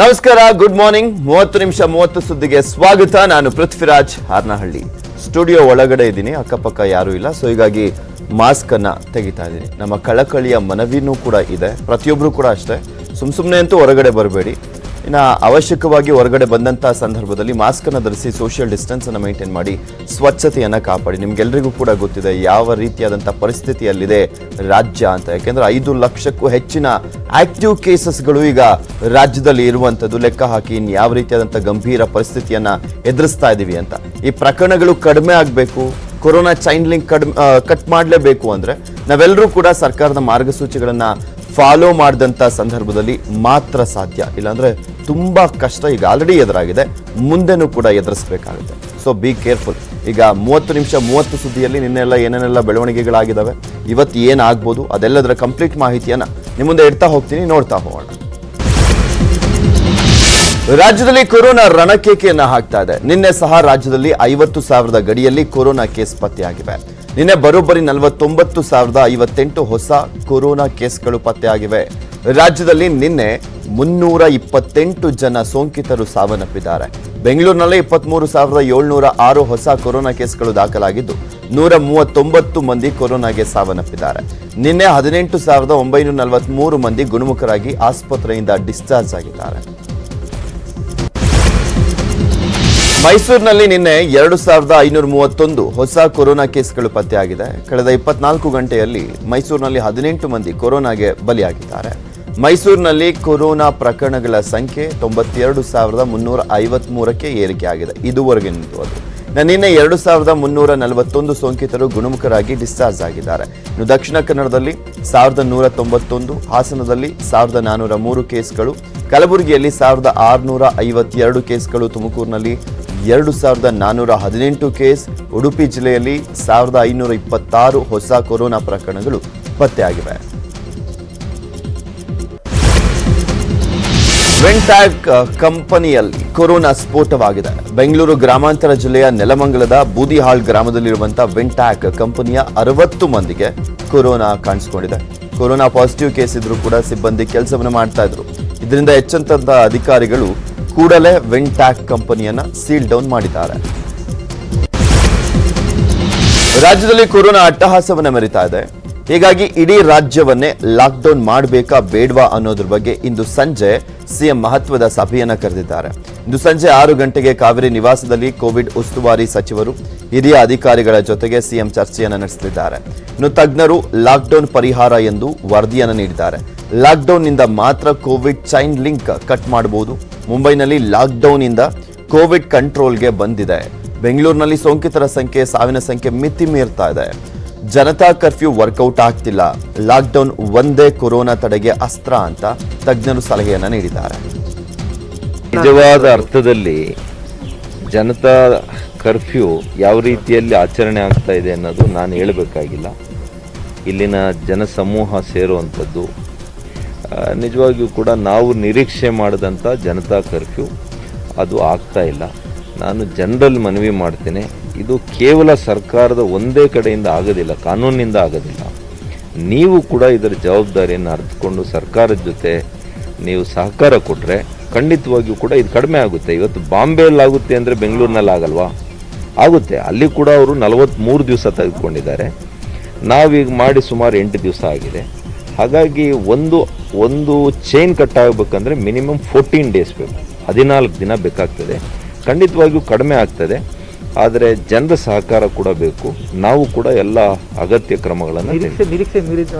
ನಮಸ್ಕಾರ good morning ಮೂವತ್ತು ನಿಮಿಷ, ಮೂವತ್ತು ಸುದ್ದಿಗೆ ಸ್ವಾಗತ. ನಾನು ಪೃಥ್ವಿರಾಜ್ ಹಾರ್ನಹಳ್ಳಿ. ಸ್ಟುಡಿಯೋ ಒಳಗಡೆ ಇದ್ದೀನಿ, ಅಕ್ಕಪಕ್ಕ ಯಾರೂ ಇಲ್ಲ. ಸೊ ಹೀಗಾಗಿ ಮಾಸ್ಕ್ ಅನ್ನ ತೆಗಿತಾ ಇದ್ದೀನಿ. ನಮ್ಮ ಕಳಕಳಿಯ ಮನವಿನೂ ಕೂಡ ಇದೆ. ಪ್ರತಿಯೊಬ್ಬರು ಕೂಡ ಅಷ್ಟೇ. ಸುಮ್ ಸುಮ್ಮನೆ ಅಂತೂ ಹೊರಗಡೆ ಬರಬೇಡಿ. ಇನ್ನು ಅವಶ್ಯಕವಾಗಿ ಹೊರಗಡೆ ಬಂದಂತಹ ಸಂದರ್ಭದಲ್ಲಿ ಮಾಸ್ಕ್ ಅನ್ನು ಧರಿಸಿ ಸೋಷಿಯಲ್ ಡಿಸ್ಟೆನ್ಸ್ ಅನ್ನು ಮೇಂಟೈನ್ ಮಾಡಿ ಸ್ವಚ್ಛತೆಯನ್ನು ಕಾಪಾಡಿ. ನಿಮ್ಗೆಲ್ರಿಗೂ ಕೂಡ ಗೊತ್ತಿದೆ ಯಾವ ರೀತಿಯಾದಂತಹ ಪರಿಸ್ಥಿತಿಯಲ್ಲಿದೆ ರಾಜ್ಯ ಅಂತ. ಯಾಕೆಂದ್ರೆ ಐದು ಲಕ್ಷಕ್ಕೂ ಹೆಚ್ಚಿನ ಆಕ್ಟಿವ್ ಕೇಸಸ್ಗಳು ಈಗ ರಾಜ್ಯದಲ್ಲಿ ಇರುವಂಥದ್ದು ಲೆಕ್ಕ ಹಾಕಿ ಇನ್ನು ಯಾವ ರೀತಿಯಾದಂತಹ ಗಂಭೀರ ಪರಿಸ್ಥಿತಿಯನ್ನ ಎದುರಿಸ್ತಾ ಇದ್ದೀವಿ ಅಂತ. ಈ ಪ್ರಕರಣಗಳು ಕಡಿಮೆ ಆಗಬೇಕು. ಕೊರೋನಾ ಚೈನ್ ಲಿಂಕ್ ಕಟ್ ಮಾಡಲೇಬೇಕು ಅಂದ್ರೆ ನಾವೆಲ್ಲರೂ ಕೂಡ ಸರ್ಕಾರದ ಮಾರ್ಗಸೂಚಿಗಳನ್ನ ಫಾಲೋ ಮಾಡಿದಂಥ ಸಂದರ್ಭದಲ್ಲಿ ಮಾತ್ರ ಸಾಧ್ಯ. ಇಲ್ಲಾಂದರೆ ತುಂಬ ಕಷ್ಟ ಈಗ ಆಲ್ರೆಡಿ ಎದುರಾಗಿದೆ. ಮುಂದೆನೂ ಕೂಡ ಎದುರಿಸಬೇಕಾಗುತ್ತೆ. ಸೊ ಬಿ ಕೇರ್ಫುಲ್ ಈಗ ಮೂವತ್ತು ನಿಮಿಷ ಮೂವತ್ತು ಸುದ್ದಿಯಲ್ಲಿ ನಿನ್ನೆಲ್ಲ ಏನೇನೆಲ್ಲ ಬೆಳವಣಿಗೆಗಳಾಗಿದ್ದಾವೆ ಇವತ್ತು ಏನಾಗ್ಬೋದು, ಅದೆಲ್ಲದರ ಕಂಪ್ಲೀಟ್ ಮಾಹಿತಿಯನ್ನು ನಿಮ್ಮ ಮುಂದೆ ಇಡ್ತಾ ಹೋಗ್ತೀನಿ, ನೋಡ್ತಾ ಹೋಗೋಣ. ರಾಜ್ಯದಲ್ಲಿ ಕೊರೋನಾ ರಣಕೇಕೆಯನ್ನು ಹಾಕ್ತಾ ಇದೆ. ನಿನ್ನೆ ಸಹ ರಾಜ್ಯದಲ್ಲಿ ಐವತ್ತು ಸಾವಿರದ ಗಡಿಯಲ್ಲಿ ಕೊರೋನಾ ಕೇಸ್ ಪತ್ತೆಯಾಗಿವೆ. ನಿನ್ನೆ ಬರೋಬ್ಬರಿ ನಲವತ್ತೊಂಬತ್ತು ಸಾವಿರದ ಐವತ್ತೆಂಟು ಹೊಸ ಕೊರೋನಾ ಕೇಸ್ಗಳು ಪತ್ತೆಯಾಗಿವೆ. ರಾಜ್ಯದಲ್ಲಿ ನಿನ್ನೆ ಮುನ್ನೂರ ಇಪ್ಪತ್ತೆಂಟು ಜನ ಸೋಂಕಿತರು ಸಾವನ್ನಪ್ಪಿದ್ದಾರೆ. ಬೆಂಗಳೂರಿನಲ್ಲಿ ಇಪ್ಪತ್ಮೂರು ಸಾವಿರದ ಏಳ್ನೂರ ಆರು ಹೊಸ ಕೊರೋನಾ ಕೇಸ್ಗಳು ದಾಖಲಾಗಿದ್ದು, ನೂರ ಮೂವತ್ತೊಂಬತ್ತು ಮಂದಿ ಕೊರೋನಾಗೆ ಸಾವನ್ನಪ್ಪಿದ್ದಾರೆ. ನಿನ್ನೆ ಹದಿನೆಂಟು ಸಾವಿರದ ಒಂಬೈನೂರ ನಲವತ್ಮೂರು ಮಂದಿ ಗುಣಮುಖರಾಗಿ ಆಸ್ಪತ್ರೆಯಿಂದ ಡಿಸ್ಚಾರ್ಜ್ ಆಗಿದ್ದಾರೆ. ಮೈಸೂರಿನಲ್ಲಿ ನಿನ್ನೆ ಎರಡು ಸಾವಿರದ ಐನೂರ ಮೂವತ್ತೊಂದು ಹೊಸ ಕೊರೋನಾ ಕೇಸ್ಗಳು ಪತ್ತೆಯಾಗಿದೆ. ಕಳೆದ ಇಪ್ಪತ್ನಾಲ್ಕು ಗಂಟೆಯಲ್ಲಿ ಮೈಸೂರಿನಲ್ಲಿ ಹದಿನೆಂಟು ಮಂದಿ ಕೊರೋನಾಗೆ ಬಲಿಯಾಗಿದ್ದಾರೆ. ಮೈಸೂರಿನಲ್ಲಿ ಕೊರೋನಾ ಪ್ರಕರಣಗಳ ಸಂಖ್ಯೆ ತೊಂಬತ್ತೆರಡು ಸಾವಿರದ ಮುನ್ನೂರ ಐವತ್ಮೂರಕ್ಕೆ ಏರಿಕೆಯಾಗಿದೆ. ಇದುವರೆಗೆ ನಿಂತು ನಿನ್ನೆ ಎರಡು ಸಾವಿರದ ಮುನ್ನೂರ ನಲವತ್ತೊಂದು ಸೋಂಕಿತರು ಗುಣಮುಖರಾಗಿ ಡಿಸ್ಚಾರ್ಜ್ ಆಗಿದ್ದಾರೆ. ಇನ್ನು ದಕ್ಷಿಣ ಕನ್ನಡದಲ್ಲಿ ಸಾವಿರದ ನೂರ ತೊಂಬತ್ತೊಂದು, ಹಾಸನದಲ್ಲಿ ಸಾವಿರದ ನಾನೂರ ಮೂರು ಕೇಸ್ಗಳು, ಕಲಬುರಗಿಯಲ್ಲಿ ಸಾವಿರದ ಆರುನೂರ ಐವತ್ತೆರಡು ಕೇಸ್ಗಳು ತುಮಕೂರಿನಲ್ಲಿ ಎರಡು ಸಾವಿರದ ನಾನ್ನೂರ ಹದಿನೆಂಟು ಕೇಸ್ ಉಡುಪಿ ಜಿಲ್ಲೆಯಲ್ಲಿ ಸಾವಿರದ ಐನೂರ ಇಪ್ಪತ್ತಾರು ಹೊಸ ಕೊರೋನಾ ಪ್ರಕರಣಗಳು ಪತ್ತೆಯಾಗಿವೆ. ವೆಂಟ್ಯಾಕ್ ಕಂಪನಿಯಲ್ಲಿ ಕೊರೋನಾ ಸ್ಫೋಟವಾಗಿದೆ. ಬೆಂಗಳೂರು ಗ್ರಾಮಾಂತರ ಜಿಲ್ಲೆಯ ನೆಲಮಂಗಲದ ಬೂದಿಹಾಳ್ ಗ್ರಾಮದಲ್ಲಿರುವಂತಹ ವೆಂಟ್ಯಾಕ್ ಕಂಪನಿಯ ಅರವತ್ತು ಮಂದಿಗೆ ಕೊರೋನಾ ಕಾಣಿಸಿಕೊಂಡಿದೆ. ಕೊರೋನಾ ಪಾಸಿಟಿವ್ ಕೇಸ್ ಇದ್ರೂ ಕೂಡ ಸಿಬ್ಬಂದಿ ಕೆಲಸವನ್ನು ಮಾಡ್ತಾ ಇದ್ರು. ಇದರಿಂದ ಹೆಚ್ಚಂತ ಅಧಿಕಾರಿಗಳು ಕೂಡಲೇ ವೆಂಟ್ಯಾಕ್ ಕಂಪನಿಯನ್ನ ಸೀಲ್ ಡೌನ್ ಮಾಡಿದ್ದಾರೆ. ರಾಜ್ಯದಲ್ಲಿ ಕೊರೋನಾ ಅಟ್ಟಹಾಸವನ್ನ ಮೆರಿತಾ ಇದೆ. ಹೀಗಾಗಿ ಇಡೀ ರಾಜ್ಯವನ್ನೇ ಲಾಕ್ಡೌನ್ ಮಾಡಬೇಕಾ ಬೇಡವಾ ಅನ್ನೋದ್ರ ಬಗ್ಗೆ ಇಂದು ಸಂಜೆ ಸಿಎಂ ಮಹತ್ವದ ಸಭೆಯನ್ನ ಕರೆದಿದ್ದಾರೆ. ಇಂದು ಸಂಜೆ ಆರು ಗಂಟೆಗೆ ಕಾವೇರಿ ನಿವಾಸದಲ್ಲಿ ಕೋವಿಡ್ ಉಸ್ತುವಾರಿ ಸಚಿವರು, ಹಿರಿಯ ಅಧಿಕಾರಿಗಳ ಜೊತೆಗೆ ಸಿಎಂ ಚರ್ಚೆಯನ್ನ ನಡೆಸಲಿದ್ದಾರೆ. ಇನ್ನು ತಜ್ಞರು ಲಾಕ್ಡೌನ್ ಪರಿಹಾರ ಎಂದು ವರದಿಯನ್ನು ನೀಡಿದ್ದಾರೆ. ಲಾಕ್ಡೌನ್ನಿಂದ ಮಾತ್ರ ಕೋವಿಡ್ ಚೈನ್ ಲಿಂಕ್ ಕಟ್ ಮಾಡಬಹುದು. ಮುಂಬೈನಲ್ಲಿ ಲಾಕ್ಡೌನ್ನಿಂದ ಕೋವಿಡ್ ಕಂಟ್ರೋಲ್ಗೆ ಬಂದಿದೆ. ಬೆಂಗಳೂರಿನಲ್ಲಿ ಸೋಂಕಿತರ ಸಂಖ್ಯೆ, ಸಾವಿನ ಸಂಖ್ಯೆ ಮಿತಿ ಮೀರ್ತಾ ಇದೆ. ಜನತಾ ಕರ್ಫ್ಯೂ ವರ್ಕೌಟ್ ಆಗ್ತಿಲ್ಲ. ಲಾಕ್ಡೌನ್ ಒಂದೇ ಕೊರೋನಾ ತಡೆಗೆ ಅಸ್ತ್ರ ಅಂತ ತಜ್ಞರು ಸಲಹೆಯನ್ನು ನೀಡಿದ್ದಾರೆ. ನಿಜವಾದ ಅರ್ಥದಲ್ಲಿ ಜನತಾ ಕರ್ಫ್ಯೂ ಯಾವ ರೀತಿಯಲ್ಲಿ ಆಚರಣೆ ಆಗ್ತಾ ಇದೆ ಅನ್ನೋದು ನಾನು ಹೇಳಬೇಕಾಗಿಲ್ಲ. ಇಲ್ಲಿನ ಜನಸಮೂಹ ಸೇರುವಂಥದ್ದು ನಿಜವಾಗಿಯೂ ಕೂಡ ನಾವು ನಿರೀಕ್ಷೆ ಮಾಡಿದಂಥ ಜನತಾ ಕರ್ಫ್ಯೂ ಅದು ಆಗ್ತಾ ಇಲ್ಲ. ನಾನು ಜನರಲ್ ಮನವಿ ಮಾಡ್ತೇನೆ, ಇದು ಕೇವಲ ಸರ್ಕಾರದ ಒಂದೇ ಕಡೆಯಿಂದ ಆಗೋದಿಲ್ಲ, ಕಾನೂನಿನಿಂದ ಆಗೋದಿಲ್ಲ. ನೀವು ಕೂಡ ಇದರ ಜವಾಬ್ದಾರಿಯನ್ನು ಅರ್ಥಕೊಂಡು ಸರ್ಕಾರದ ಜೊತೆ ನೀವು ಸಹಕಾರ ಕೊಟ್ಟರೆ ಖಂಡಿತವಾಗಿಯೂ ಕೂಡ ಇದು ಕಡಿಮೆ ಆಗುತ್ತೆ. ಇವತ್ತು ಬಾಂಬೆಯಲ್ಲಿ ಆಗುತ್ತೆ ಅಂದರೆ ಬೆಂಗಳೂರಿನಲ್ಲಿ ಆಗಲ್ವಾ? ಆಗುತ್ತೆ. ಅಲ್ಲಿ ಕೂಡ ಅವರು ನಲವತ್ತ್ಮೂರು ದಿವಸ ತೆಗೆದುಕೊಂಡಿದ್ದಾರೆ. ನಾವೀಗ ಮಾಡಿ ಸುಮಾರು ಎಂಟು ದಿವಸ ಆಗಿದೆ. ಹಾಗಾಗಿ ಒಂದು ಒಂದು ಚೈನ್ ಕಟ್ ಆಗಬೇಕಂದ್ರೆ ಮಿನಿಮಮ್ ಫೋರ್ಟೀನ್ ಡೇಸ್ ಬೇಕು. ಹದಿನಾಲ್ಕು ದಿನ ಬೇಕಾಗ್ತದೆ. ಖಂಡಿತವಾಗಿಯೂ ಕಡಿಮೆ ಆಗ್ತದೆ. ಆದರೆ ಜನರ ಸಹಕಾರ ಕೂಡ ಬೇಕು. ನಾವು ಕೂಡ ಎಲ್ಲ ಅಗತ್ಯ ಕ್ರಮಗಳನ್ನು ನಿರೀಕ್ಷೆ ನಿರೀಕ್ಷೆ ಮೀರಿದ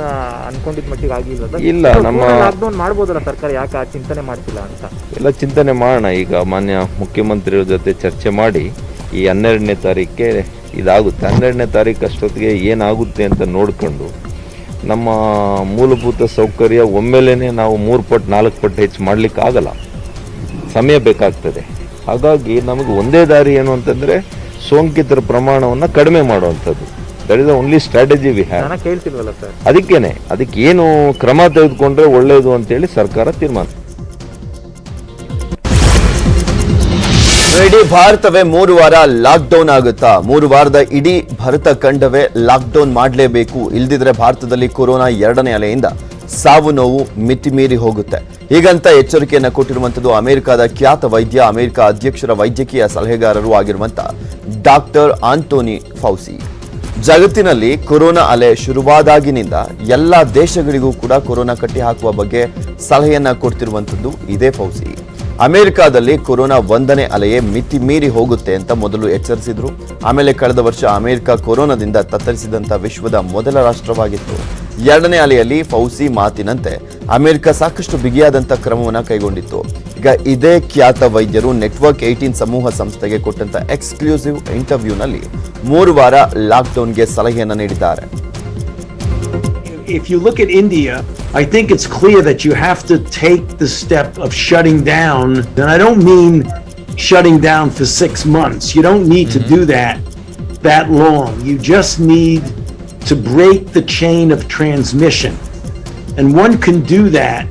ಅನ್ಕೊಂಡಿದ್ ಮಟ್ಟಿಗೆ ಆಗಿಲ್ಲ ಇಲ್ಲ, ನಮ್ಮ- ಲಾಕ್ಡೌನ್ ಮಾಡ್ಬೋದಲ್ಲ ಸರ್ಕಾರ ಯಾಕೆ ಆ ಚಿಂತನೆ ಮಾಡ್ತಿಲ್ಲ ಅಂತ? ಎಲ್ಲ ಚಿಂತನೆ ಮಾಡೋಣ. ಈಗ ಮಾನ್ಯ ಮುಖ್ಯಮಂತ್ರಿಯವ್ರ ಜೊತೆ ಚರ್ಚೆ ಮಾಡಿ ಈ ಹನ್ನೆರಡನೇ ತಾರೀಕಿಗೆ ಇದಾಗುತ್ತೆ. ಹನ್ನೆರಡನೇ ತಾರೀಕು ಅಷ್ಟೊತ್ತಿಗೆ ಏನಾಗುತ್ತೆ ಅಂತ ನೋಡ್ಕೊಂಡು ನಮ್ಮ ಮೂಲಭೂತ ಸೌಕರ್ಯ ಒಮ್ಮೆಲೇ ನಾವು ಮೂರು ಪಟ್ಟು ನಾಲ್ಕು ಪಟ್ಟು ಹೆಚ್ಚು ಮಾಡಲಿಕ್ಕೆ ಆಗಲ್ಲ. ಸಮಯ ಬೇಕಾಗ್ತದೆ. ಹಾಗಾಗಿ ನಮಗೆ ಒಂದೇ ದಾರಿ ಏನು ಅಂತಂದರೆ ಸೋಂಕಿತರ ಪ್ರಮಾಣವನ್ನು ಕಡಿಮೆ ಮಾಡುವಂಥದ್ದು. That is only strategy we have ಅದಕ್ಕೇನೆ ಅದಕ್ಕೆ ಏನು ಕ್ರಮ ತೆಗೆದುಕೊಂಡ್ರೆ ಒಳ್ಳೆಯದು ಅಂತೇಳಿ ಸರ್ಕಾರ ತೀರ್ಮಾನ. ಇಡೀ ಭಾರತವೇ ಮೂರು ವಾರ ಲಾಕ್ಡೌನ್ ಆಗುತ್ತಾ? ಮೂರು ವಾರದ ಇಡೀ ಭಾರತ ಖಂಡವೇ ಲಾಕ್ಡೌನ್ ಮಾಡಲೇಬೇಕು. ಇಲ್ದಿದ್ರೆ ಭಾರತದಲ್ಲಿ ಕೊರೋನಾ ಎರಡನೇ ಅಲೆಯಿಂದ ಸಾವು ನೋವು ಮಿತಿಮೀರಿ ಹೋಗುತ್ತೆ. ಹೀಗಂತ ಎಚ್ಚರಿಕೆಯನ್ನು ಕೊಟ್ಟಿರುವಂಥದ್ದು ಅಮೆರಿಕದ ಖ್ಯಾತ ವೈದ್ಯ, ಅಮೆರಿಕ ಅಧ್ಯಕ್ಷರ ವೈದ್ಯಕೀಯ ಸಲಹೆಗಾರರು ಆಗಿರುವಂತ ಡಾಕ್ಟರ್ ಆಂಟೋನಿ ಫೌಸಿ. ಜಗತ್ತಿನಲ್ಲಿ ಕೊರೋನಾ ಅಲೆ ಶುರುವಾದಾಗಿನಿಂದ ಎಲ್ಲ ದೇಶಗಳಿಗೂ ಕೂಡ ಕೊರೋನಾ ಕಟ್ಟಿ ಹಾಕುವ ಬಗ್ಗೆ ಸಲಹೆಯನ್ನ ಕೊಡ್ತಿರುವಂಥದ್ದು ಇದೇ ಫೌಸಿ. ಅಮೆರಿಕಾದಲ್ಲಿ ಕೊರೋನಾ ಒಂದನೇ ಅಲೆಯೇ ಮಿತಿ ಮೀರಿ ಹೋಗುತ್ತೆ ಅಂತ ಮೊದಲು ಎಚ್ಚರಿಸಿದ್ರು. ಆಮೇಲೆ ಕಳೆದ ವರ್ಷ ಅಮೆರಿಕ ಕೊರೋನಾದಿಂದ ತತ್ತರಿಸಿದಂತ ವಿಶ್ವದ ಮೊದಲ ರಾಷ್ಟ್ರವಾಗಿತ್ತು. ಎರಡನೇ ಅಲೆಯಲ್ಲಿ ಫೌಸಿ ಮಾತಿನಂತೆ ಅಮೆರಿಕ ಸಾಕಷ್ಟು ಬಿಗಿಯಾದಂತ ಕ್ರಮವನ್ನು ಕೈಗೊಂಡಿತ್ತು. ಈಗ ಇದೇ ಖ್ಯಾತ ವೈದ್ಯರು ನೆಟ್ವರ್ಕ್ ಏಯ್ಟೀನ್ ಸಮೂಹ ಸಂಸ್ಥೆಗೆ ಕೊಟ್ಟಂತ ಎಕ್ಸ್ಕ್ಲೂಸಿವ್ ಇಂಟರ್ವ್ಯೂನಲ್ಲಿ ಮೂರು ವಾರ ಲಾಕ್ಡೌನ್ಗೆ ಸಲಹೆಯನ್ನ ನೀಡಿದ್ದಾರೆ. If you look at India, I think it's clear that you have to take the step of shutting down. And I don't mean shutting down for six months. You don't need to mm-hmm. do that that long. You just need to break the chain of transmission. And one can do that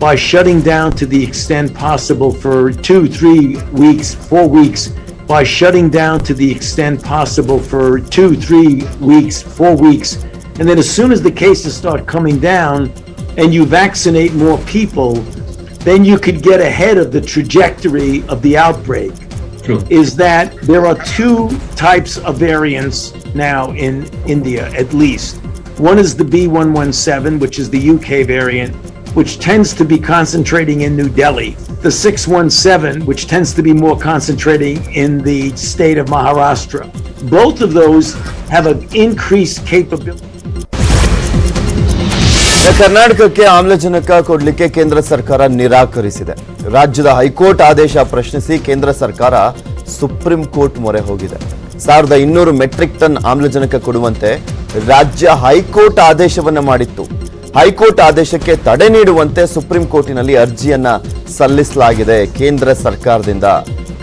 by shutting down to the extent possible for two, three weeks, four weeks, by shutting down to the extent possible for two, three weeks, four weeks. And then as soon as the cases start coming down and you vaccinate more people, then you could get ahead of the trajectory of the outbreak. True. Is that there are two types of variants now in India, at least. One is the B117, which is the UK variant, which tends to be concentrating in New Delhi. The 617, which tends to be more concentrating in the state of Maharashtra. Both of those have an increased capability. ಕರ್ನಾಟಕಕ್ಕೆ ಆಮ್ಲಜನಕ ಕೊಡಲಿಕ್ಕೆ ಕೇಂದ್ರ ಸರ್ಕಾರ ನಿರಾಕರಿಸಿದೆ. ರಾಜ್ಯದ high court ಆದೇಶ ಪ್ರಶ್ನಿಸಿ ಕೇಂದ್ರ ಸರ್ಕಾರ ಸುಪ್ರೀಂ ಕೋರ್ಟ್ ಮೊರೆ ಹೋಗಿದೆ. ಸಾವಿರದ ಇನ್ನೂರು ಮೆಟ್ರಿಕ್ ಟನ್ ಆಮ್ಲಜನಕ ಕೊಡುವಂತೆ ರಾಜ್ಯ ಹೈಕೋರ್ಟ್ ಆದೇಶವನ್ನ ಮಾಡಿತ್ತು. ಹೈಕೋರ್ಟ್ ಆದೇಶಕ್ಕೆ ತಡೆ ನೀಡುವಂತೆ ಸುಪ್ರೀಂ ಕೋರ್ಟಿನಲ್ಲಿ ಅರ್ಜಿಯನ್ನ ಸಲ್ಲಿಸಲಾಗಿದೆ ಕೇಂದ್ರ ಸರ್ಕಾರದಿಂದ.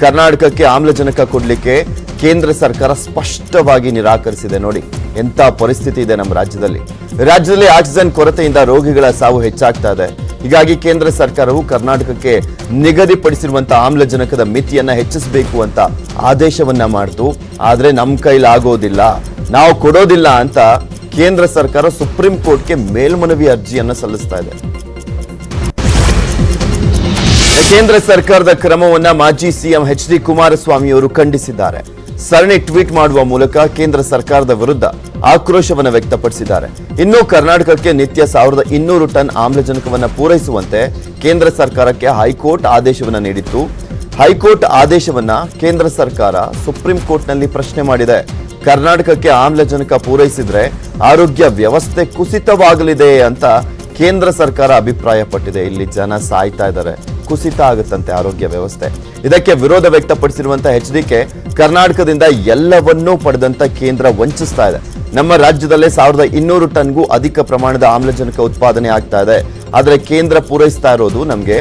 ಕರ್ನಾಟಕಕ್ಕೆ ಆಮ್ಲಜನಕ ಕೊಡಲಿಕ್ಕೆ ಕೇಂದ್ರ ಸರ್ಕಾರ ಸ್ಪಷ್ಟವಾಗಿ ನಿರಾಕರಿಸಿದೆ. ನೋಡಿ ಎಂಥ ಪರಿಸ್ಥಿತಿ ಇದೆ ನಮ್ಮ ರಾಜ್ಯದಲ್ಲಿ? ರಾಜ್ಯದಲ್ಲಿ ಆಕ್ಸಿಜನ್ ಕೊರತೆಯಿಂದ ರೋಗಿಗಳ ಸಾವು ಹೆಚ್ಚಾಗ್ತಾ ಇದೆ. ಹೀಗಾಗಿ ಕೇಂದ್ರ ಸರ್ಕಾರವು ಕರ್ನಾಟಕಕ್ಕೆ ನಿಗದಿಪಡಿಸಿರುವಂತಹ ಆಮ್ಲಜನಕದ ಮಿತಿಯನ್ನ ಹೆಚ್ಚಿಸಬೇಕು ಅಂತ ಆದೇಶವನ್ನ ಮಾಡಿತು. ಆದ್ರೆ ನಮ್ಮ ಕೈಲಾಗೋದಿಲ್ಲ ನಾವು ಕೊಡೋದಿಲ್ಲ ಅಂತ ಕೇಂದ್ರ ಸರ್ಕಾರ ಸುಪ್ರೀಂ ಕೋರ್ಟ್ಗೆ ಮೇಲ್ಮನವಿ ಅರ್ಜಿಯನ್ನ ಸಲ್ಲಿಸ್ತಾ ಇದೆ. ಕೇಂದ್ರ ಸರ್ಕಾರದ ಕ್ರಮವನ್ನ ಮಾಜಿ ಸಿಎಂ ಎಚ್ ಡಿ ಕುಮಾರಸ್ವಾಮಿ ಅವರು ಖಂಡಿಸಿದ್ದಾರೆ. ಸರಣಿ ಟ್ವೀಟ್ ಮಾಡುವ ಮೂಲಕ ಕೇಂದ್ರ ಸರ್ಕಾರದ ವಿರುದ್ಧ ಆಕ್ರೋಶವನ್ನ ವ್ಯಕ್ತಪಡಿಸಿದ್ದಾರೆ. ಇನ್ನು ಕರ್ನಾಟಕಕ್ಕೆ ನಿತ್ಯ ಸಾವಿರದ ಇನ್ನೂರು ಟನ್ ಆಮ್ಲಜನಕವನ್ನ ಪೂರೈಸುವಂತೆ ಕೇಂದ್ರ ಸರ್ಕಾರಕ್ಕೆ ಹೈಕೋರ್ಟ್ ಆದೇಶವನ್ನ ನೀಡಿತ್ತು. ಹೈಕೋರ್ಟ್ ಆದೇಶವನ್ನ ಕೇಂದ್ರ ಸರ್ಕಾರ ಸುಪ್ರೀಂ ಕೋರ್ಟ್ನಲ್ಲಿ ಪ್ರಶ್ನೆ ಮಾಡಿದೆ. ಕರ್ನಾಟಕಕ್ಕೆ ಆಮ್ಲಜನಕ ಪೂರೈಸಿದ್ರೆ ಆರೋಗ್ಯ ವ್ಯವಸ್ಥೆ ಕುಸಿತವಾಗಲಿದೆ ಅಂತ ಕೇಂದ್ರ ಸರ್ಕಾರ ಅಭಿಪ್ರಾಯಪಟ್ಟಿದೆ. ಇಲ್ಲಿ ಜನ ಸಾಯ್ತಾ ಇದ್ದಾರೆ. ಕುಸಿತ ಆಗುತ್ತಂತೆ ಆರೋಗ್ಯ ವ್ಯವಸ್ಥೆ. ಇದಕ್ಕೆ ವಿರೋಧ ವ್ಯಕ್ತಪಡಿಸಿರುವಂತಹ ಎಚ್ ಡಿಕೆ ಕರ್ನಾಟಕದಿಂದ ಎಲ್ಲವನ್ನೂ ಪಡೆದಂತ ಕೇಂದ್ರ ವಂಚಿಸ್ತಾ ಇದೆ. ನಮ್ಮ ರಾಜ್ಯದಲ್ಲೇ ಸಾವಿರದ ಇನ್ನೂರು ಟನ್ಗೂ ಅಧಿಕ ಪ್ರಮಾಣದ ಆಮ್ಲಜನಕ ಉತ್ಪಾದನೆ ಆಗ್ತಾ ಇದೆ. ಆದರೆ ಕೇಂದ್ರ ಪೂರೈಸ್ತಾ ಇರೋದು ನಮಗೆ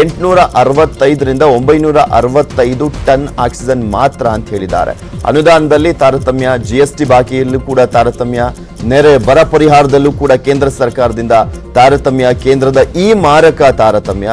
ಎಂಟುನೂರ ಅರವತ್ತೈದರಿಂದ ಒಂಬೈನೂರ ಅರವತ್ತೈದು ಟನ್ ಆಕ್ಸಿಜನ್ ಮಾತ್ರ ಅಂತ ಹೇಳಿದ್ದಾರೆ. ಅನುದಾನದಲ್ಲಿ ತಾರತಮ್ಯ ಜಿ ಎಸ್ ಟಿ ಬಾಕಿಯಲ್ಲೂ ಕೂಡ ತಾರತಮ್ಯ ನೆರೆ ಬರ ಪರಿಹಾರದಲ್ಲೂ ಕೂಡ ಕೇಂದ್ರ ಸರ್ಕಾರದಿಂದ ತಾರತಮ್ಯ, ಕೇಂದ್ರದ ಈ ಮಾರಕ ತಾರತಮ್ಯ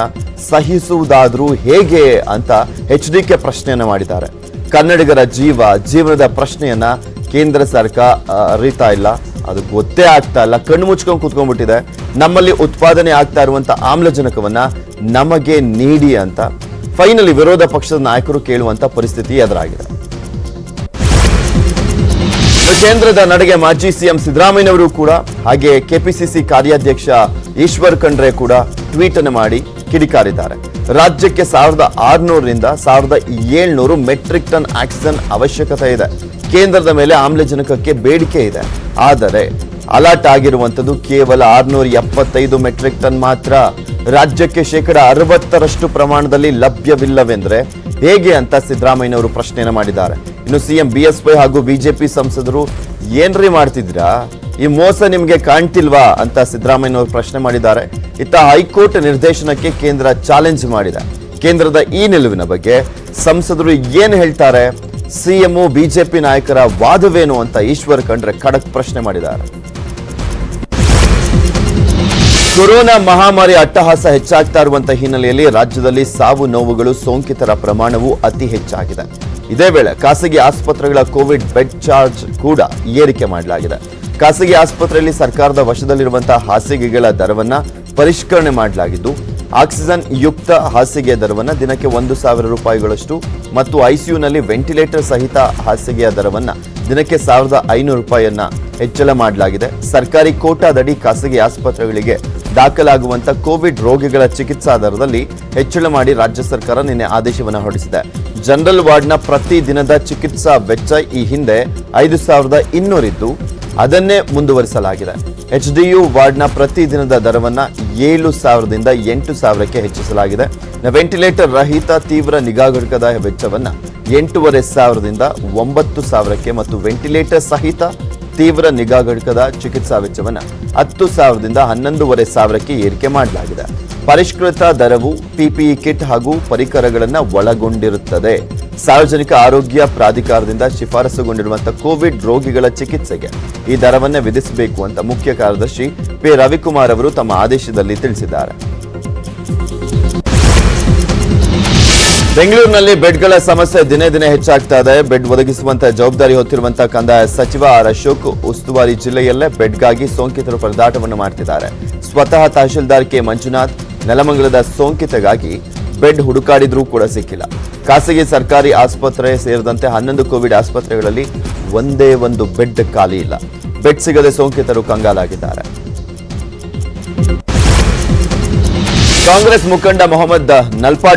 ಸಹಿಸುವುದಾದ್ರೂ ಹೇಗೆ ಅಂತ ಎಚ್ ಡಿ ಕೆ ಪ್ರಶ್ನೆಯನ್ನ ಮಾಡಿದ್ದಾರೆ. ಕನ್ನಡಿಗರ ಜೀವ, ಜೀವನದ ಪ್ರಶ್ನೆಯನ್ನ ಕೇಂದ್ರ ಸರ್ಕಾರ ಅರಿತಾ ಇಲ್ಲ. ಅದು ಗೊತ್ತೇ ಆಗ್ತಾ ಇಲ್ಲ. ಕಣ್ಣು ಮುಚ್ಕೊಂಡು ಕುತ್ಕೊಂಡ್ಬಿಟ್ಟಿದೆ. ನಮ್ಮಲ್ಲಿ ಉತ್ಪಾದನೆ ಆಗ್ತಾ ಇರುವಂತ ಆಮ್ಲಜನಕವನ್ನ ನಮಗೆ ನೀಡಿ ಅಂತ. ಫೈನಲಿ ವಿರೋಧ ಪಕ್ಷದ ನಾಯಕರು ಕೇಳುವಂತ ಪರಿಸ್ಥಿತಿ ಎದುರಾಗಿದೆ. ಕೇಂದ್ರದ ನಡೆಗೆ ಮಾಜಿ ಸಿಎಂ ಸಿದ್ದರಾಮಯ್ಯನವರು ಕೂಡ, ಹಾಗೆ ಕೆಪಿಸಿಸಿ ಕಾರ್ಯಾಧ್ಯಕ್ಷ ಈಶ್ವರ್ ಖಂಡ್ರೆ ಕೂಡ ಟ್ವೀಟ್ ಅನ್ನು ಮಾಡಿ ಕಿಡಿಕಾರಿದ್ದಾರೆ. ರಾಜ್ಯಕ್ಕೆ ಸಾವಿರದ ಆರುನೂರರಿಂದ ಸಾವಿರದ ಏಳ್ನೂರು ಮೆಟ್ರಿಕ್ ಟನ್ ಆಕ್ಸಿಜನ್ ಅವಶ್ಯಕತೆ ಇದೆ. ಕೇಂದ್ರದ ಮೇಲೆ ಆಮ್ಲಜನಕಕ್ಕೆ ಬೇಡಿಕೆ ಇದೆ. ಆದರೆ, ಅಲರ್ಟ್ ಆಗಿರುವಂಥದ್ದು ಕೇವಲ ಆರ್ನೂರ ಎಪ್ಪತ್ತೈದು ಮೆಟ್ರಿಕ್ ಟನ್ ಮಾತ್ರ. ರಾಜ್ಯಕ್ಕೆ ಶೇಕಡ ಅರವತ್ತರಷ್ಟು ಪ್ರಮಾಣದಲ್ಲಿ ಲಭ್ಯವಿಲ್ಲವೆಂದರೆ ಹೇಗೆ ಅಂತ ಸಿದ್ದರಾಮಯ್ಯನವರು ಪ್ರಶ್ನೆಯನ್ನು ಮಾಡಿದ್ದಾರೆ. ಇನ್ನು ಸಿಎಂ ಬಿ ಎಸ್ ಹಾಗೂ ಬಿಜೆಪಿ ಸಂಸದರು ಏನ್ರಿ ಮಾಡ್ತಿದ್ರಾ ಈ ಮೋಸ ನಿಮಗೆ ಕಾಣ್ತಿಲ್ವಾ ಅಂತ ಸಿದ್ದರಾಮಯ್ಯನವರು ಪ್ರಶ್ನೆ ಮಾಡಿದ್ದಾರೆ. ಇತ್ತ ಹೈಕೋರ್ಟ್ ನಿರ್ದೇಶನಕ್ಕೆ ಕೇಂದ್ರ ಚಾಲೆಂಜ್ ಮಾಡಿದೆ. ಕೇಂದ್ರದ ಈ ನಿಲುವಿನ ಬಗ್ಗೆ ಸಂಸದರು ಏನ್ ಹೇಳ್ತಾರೆ? ಸಿಎಂ ಬಿಜೆಪಿ ನಾಯಕರ ವಾದವೇನು ಅಂತ ಈಶ್ವರ್ ಖಂಡ್ರೆ ಖಡಕ್ ಪ್ರಶ್ನೆ ಮಾಡಿದ್ದಾರೆ. ಕೊರೋನಾ ಮಹಾಮಾರಿ ಅಟ್ಟಹಾಸ ಹೆಚ್ಚಾಗ್ತಾ ಇರುವಂತಹ ಹಿನ್ನೆಲೆಯಲ್ಲಿ ರಾಜ್ಯದಲ್ಲಿ ಸಾವು ನೋವುಗಳು ಸೋಂಕಿತರ ಪ್ರಮಾಣವು ಅತಿ ಹೆಚ್ಚಾಗಿದೆ. ಇದೇ ವೇಳೆ ಖಾಸಗಿ ಆಸ್ಪತ್ರೆಗಳ ಕೋವಿಡ್ ಬೆಡ್ ಚಾರ್ಜ್ ಕೂಡ ಏರಿಕೆ ಮಾಡಲಾಗಿದೆ. ಖಾಸಗಿ ಆಸ್ಪತ್ರೆಯಲ್ಲಿ ಸರ್ಕಾರದ ವಶದಲ್ಲಿರುವಂತಹ ಹಾಸಿಗೆಗಳ ದರವನ್ನ ಪರಿಷ್ಕರಣೆ ಮಾಡಲಾಗಿದ್ದು, ಆಕ್ಸಿಜನ್ ಯುಕ್ತ ಹಾಸಿಗೆಯ ದರವನ್ನು ದಿನಕ್ಕೆ ಒಂದು ಸಾವಿರ ರೂಪಾಯಿಗಳಷ್ಟು ಮತ್ತು ಐಸಿಯುನಲ್ಲಿ ವೆಂಟಿಲೇಟರ್ ಸಹಿತ ಹಾಸಿಗೆಯ ದರವನ್ನು ದಿನಕ್ಕೆ ಸಾವಿರದ ಐನೂರು ರೂಪಾಯಿಯನ್ನು ಹೆಚ್ಚಳ ಮಾಡಲಾಗಿದೆ. ಸರ್ಕಾರಿ ಕೋಟಾದಡಿ ಖಾಸಗಿ ಆಸ್ಪತ್ರೆಗಳಿಗೆ ದಾಖಲಾಗುವಂತ ಕೋವಿಡ್ ರೋಗಿಗಳ ಚಿಕಿತ್ಸಾ ದರದಲ್ಲಿ ಹೆಚ್ಚಳ ಮಾಡಿ ರಾಜ್ಯ ಸರ್ಕಾರ ನಿನ್ನೆ ಆದೇಶವನ್ನು ಹೊರಡಿಸಿದೆ. ಜನರಲ್ ವಾರ್ಡ್ನ ಪ್ರತಿ ದಿನದ ಚಿಕಿತ್ಸಾ ವೆಚ್ಚ ಈ ಹಿಂದೆ ಐದು ಸಾವಿರದ ಇನ್ನೂರಿದ್ದು ಅದನ್ನೇ ಮುಂದುವರಿಸಲಾಗಿದೆ. ಎಚ್ಡಿಯು ವಾರ್ಡ್ನ ಪ್ರತಿ ದಿನದ ದರವನ್ನ ಏಳು ಸಾವಿರದಿಂದ ಎಂಟು ಸಾವಿರಕ್ಕೆ ಹೆಚ್ಚಿಸಲಾಗಿದೆ. ವೆಂಟಿಲೇಟರ್ ರಹಿತ ತೀವ್ರ ನಿಗಾ ಘಟಕದ ವೆಚ್ಚವನ್ನ ಎಂಟೂವರೆ ಸಾವಿರದಿಂದ ಒಂಬತ್ತು ಸಾವಿರಕ್ಕೆ ಮತ್ತು ವೆಂಟಿಲೇಟರ್ ಸಹಿತ ತೀವ್ರ ನಿಗಾ ಘಟಕದ ಚಿಕಿತ್ಸಾ ವೆಚ್ಚವನ್ನ ಹತ್ತು ಸಾವಿರದಿಂದ ಹನ್ನೊಂದೂವರೆ ಸಾವಿರಕ್ಕೆ ಏರಿಕೆ ಮಾಡಲಾಗಿದೆ. ಪರಿಷ್ಕೃತ ದರವು ಪಿಪಿಇ ಕಿಟ್ ಹಾಗೂ ಪರಿಕರಗಳನ್ನು ಒಳಗೊಂಡಿರುತ್ತದೆ. ಸಾರ್ವಜನಿಕ ಆರೋಗ್ಯ ಪ್ರಾಧಿಕಾರದಿಂದ ಶಿಫಾರಸುಗೊಂಡಿರುವಂತಹ ಕೋವಿಡ್ ರೋಗಿಗಳ ಚಿಕಿತ್ಸೆಗೆ ಈ ದರವನ್ನು ವಿಧಿಸಬೇಕು ಅಂತ ಮುಖ್ಯ ಕಾರ್ಯದರ್ಶಿ ಪಿ. ರವಿಕುಮಾರ್ ಅವರು ತಮ್ಮ ಆದೇಶದಲ್ಲಿ ತಿಳಿಸಿದ್ದಾರೆ. ಬೆಂಗಳೂರಿನಲ್ಲಿ ಬೆಡ್ಗಳ ಸಮಸ್ಯೆ ದಿನೇ ದಿನೇ ಹೆಚ್ಚಾಗ್ತಾ ಇದೆ. ಬೆಡ್ ಒದಗಿಸುವಂತಹ ಜವಾಬ್ದಾರಿ ಹೊತ್ತಿರುವಂತಹ ಕಂದಾಯ ಸಚಿವ ಆರ್ ಅಶೋಕ್ ಉಸ್ತುವಾರಿ ಜಿಲ್ಲೆಯಲ್ಲೇ ಬೆಡ್ಗಾಗಿ ಸೋಂಕಿತರು ಪರದಾಟವನ್ನು ಮಾಡ್ತಿದ್ದಾರೆ. ಸ್ವತಃ ತಹಶೀಲ್ದಾರ್ ಕೆ ಮಂಜುನಾಥ್, ನೆಲಮಂಗಲದ ಸೋಂಕಿತಗಾಗಿ ಬೆಡ್ ಹುಡುಕಾಡಿದ್ರೂ ಕೂಡ ಸಿಕ್ಕಿಲ್ಲ. ಖಾಸಗಿ ಸರ್ಕಾರಿ ಆಸ್ಪತ್ರೆ ಸೇರಿದಂತೆ ಹನ್ನೊಂದು ಕೋವಿಡ್ ಆಸ್ಪತ್ರೆಗಳಲ್ಲಿ ಒಂದೇ ಒಂದು ಬೆಡ್ ಖಾಲಿ ಇಲ್ಲ. ಬೆಡ್ ಸಿಗದೆ ಸೋಂಕಿತರು ಕಂಗಾಲಾಗಿದ್ದಾರೆ. ಕಾಂಗ್ರೆಸ್ ಮುಖಂಡ ಮೊಹಮ್ಮದ್ ನಲ್ಪಾ